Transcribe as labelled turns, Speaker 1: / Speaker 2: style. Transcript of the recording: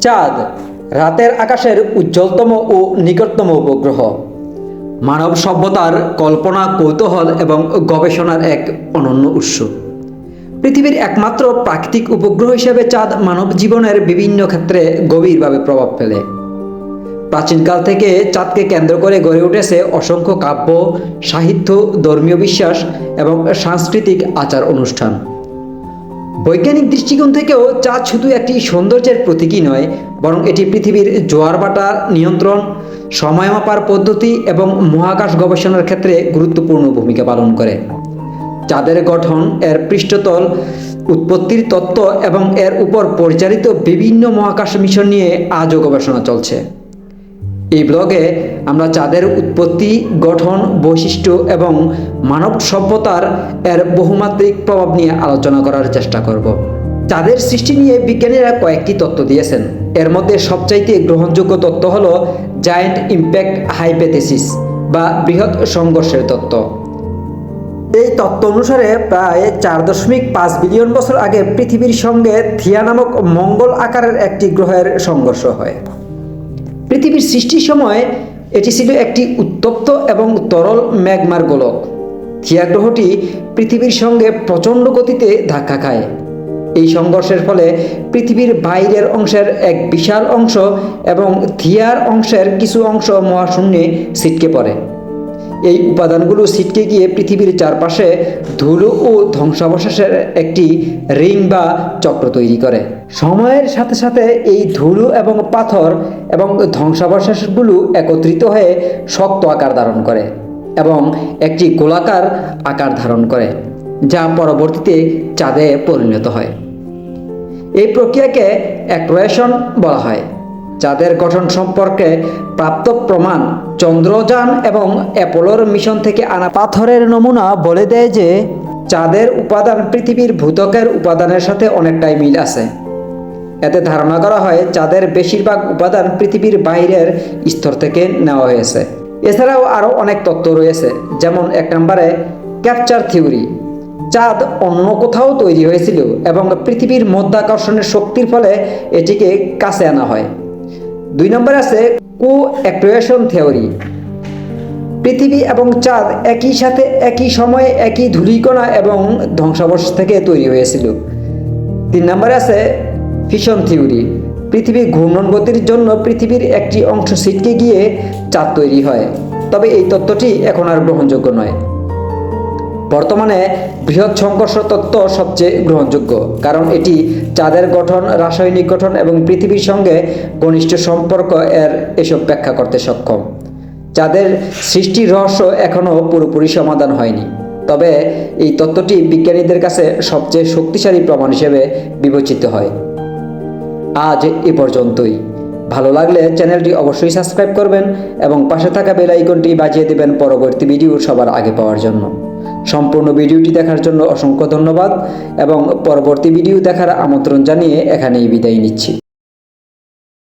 Speaker 1: চাঁদ, রাতের আকাশের উজ্জ্বলতম ও নিকটতম উপগ্রহ। মানব সভ্যতার কল্পনা, কৌতূহল এবং গবেষণার এক অনন্য উৎস। পৃথিবীর একমাত্র প্রাকৃতিক উপগ্রহ হিসেবে চাঁদ মানব জীবনের বিভিন্ন ক্ষেত্রে গভীরভাবে প্রভাব ফেলে। প্রাচীনকাল থেকে চাঁদকে কেন্দ্র করে গড়ে উঠেছে অসংখ্য কাব্য, সাহিত্য, ধর্মীয় বিশ্বাস এবং সাংস্কৃতিক আচার অনুষ্ঠান। বৈজ্ঞানিক দৃষ্টিকোণ থেকেও চাঁদ শুধু একটি সৌন্দর্যের প্রতীকই নয়, বরং এটি পৃথিবীর জোয়ার ভাটা নিয়ন্ত্রণ সময় মাপার পদ্ধতি এবং মহাকাশ গবেষণার ক্ষেত্রে গুরুত্বপূর্ণ ভূমিকা পালন করে। চাঁদের গঠন, এর পৃষ্ঠতল, উৎপত্তির তত্ত্ব এবং এর উপর পরিচালিত বিভিন্ন মহাকাশ মিশন নিয়ে আজও গবেষণা চলছে। এই ব্লগে আমরা চাঁদের উৎপত্তি, গঠন, বৈশিষ্ট্য এবং মানব সভ্যতার এর বহুমাত্রিক প্রভাব নিয়ে আলোচনা করার চেষ্টা করব। চাঁদের সৃষ্টি নিয়ে বিজ্ঞানীরা কয়েকটি তত্ত্ব দিয়েছেন। এর মধ্যে সবচাইতে গ্রহণযোগ্য তত্ত্ব হল জায়েন্ট ইম্প্যাক্ট হাইপেথেসিস বা বৃহৎ সংঘর্ষের তত্ত্ব। এই তত্ত্ব অনুসারে প্রায় চার দশমিক পাঁচ বিলিয়ন বছর আগে পৃথিবীর সঙ্গে থিয়া নামক মঙ্গল আকারের একটি গ্রহের সংঘর্ষ হয়। পৃথিবীর সৃষ্টির সময় এটি ছিল একটি উত্তপ্ত এবং তরল ম্যাগমার গোলক। থিয়া গ্রহটি পৃথিবীর সঙ্গে প্রচণ্ড গতিতে ধাক্কা খায়। এই সংঘর্ষের ফলে পৃথিবীর বাইরের অংশের এক বিশাল অংশ এবং থিয়ার অংশের কিছু অংশ মহাশূন্যে ছিটকে পড়ে। এই উপাদানগুলো ছিটকে গিয়ে পৃথিবীর চারপাশে ধুলো ও ধ্বংসাবশেষের একটি রিং বা চক্র তৈরি করে। সময়ের সাথে সাথে এই ধুলো এবং পাথর এবং ধ্বংসাবশেষগুলো একত্রিত হয়ে শক্ত আকার ধারণ করে এবং একটি গোলাকার আকার ধারণ করে, যা পরবর্তীতে চাঁদে পরিণত হয়। এই প্রক্রিয়াকে অ্যাক্রোয়েশন বলা হয়। চাঁদের গঠন সম্পর্কে প্রাপ্ত প্রমাণ চন্দ্রযান এবং অ্যাপোলোর মিশন থেকে আনা পাথরের নমুনা বলে দেয় যে চাঁদের উপাদান পৃথিবীর ভূতকের উপাদানের সাথে অনেকটাই মিল আছে। এতে ধারণা করা হয় চাঁদের বেশিরভাগ উপাদান পৃথিবীর বাইরের স্তর থেকে নেওয়া হয়েছে। এছাড়াও আরও অনেক তত্ত্ব রয়েছে, যেমন এক নম্বরে ক্যাপচার থিওরি। চাঁদ অন্য কোথাও তৈরি হয়েছিল এবং পৃথিবীর মধ্যাকর্ষণের শক্তির ফলে এটিকে কাছে আনা হয়। দুই নম্বরে আছে কো অ্যাক্টুয়েশন থিওরি। পৃথিবী এবং চাঁদ একই সাথে একই সময়ে একই ধূলিকণা এবং ধ্বংসাবশেষ থেকে তৈরি হয়েছিল। তিন নম্বরে আছে ফিশন থিওরি। পৃথিবীর ঘূর্ণন গতির জন্য পৃথিবীর একটি অংশ ছিটকে গিয়ে চাঁদ তৈরি হয়। তবে এই তত্ত্বটি এখন আর গ্রহণযোগ্য নয়। বর্তমানে বৃহৎ সংঘর্ষ তত্ত্ব সবচেয়ে গ্রহণযোগ্য, কারণ এটি চাঁদের গঠন, রাসায়নিক গঠন এবং পৃথিবীর সঙ্গে ঘনিষ্ঠ সম্পর্ক এর এসব ব্যাখ্যা করতে সক্ষম। চাঁদের সৃষ্টির রহস্য এখনও পুরোপুরি সমাধান হয়নি। তবে এই তত্ত্বটি বিজ্ঞানীদের কাছে সবচেয়ে শক্তিশালী প্রমাণ হিসেবে বিবেচিত হয়। আজ এ পর্যন্তই। ভালো লাগলে চ্যানেলটি অবশ্যই সাবস্ক্রাইব করবেন এবং পাশে থাকা বেল আইকনটি বাজিয়ে দেবেন পরবর্তী ভিডিও সবার আগে পাওয়ার জন্য। সম্পূর্ণ ভিডিওটি দেখার জন্য অসংখ্য ধন্যবাদ এবং পরবর্তী ভিডিও দেখার আমন্ত্রণ জানিয়ে এখানেই বিদায় নিচ্ছি।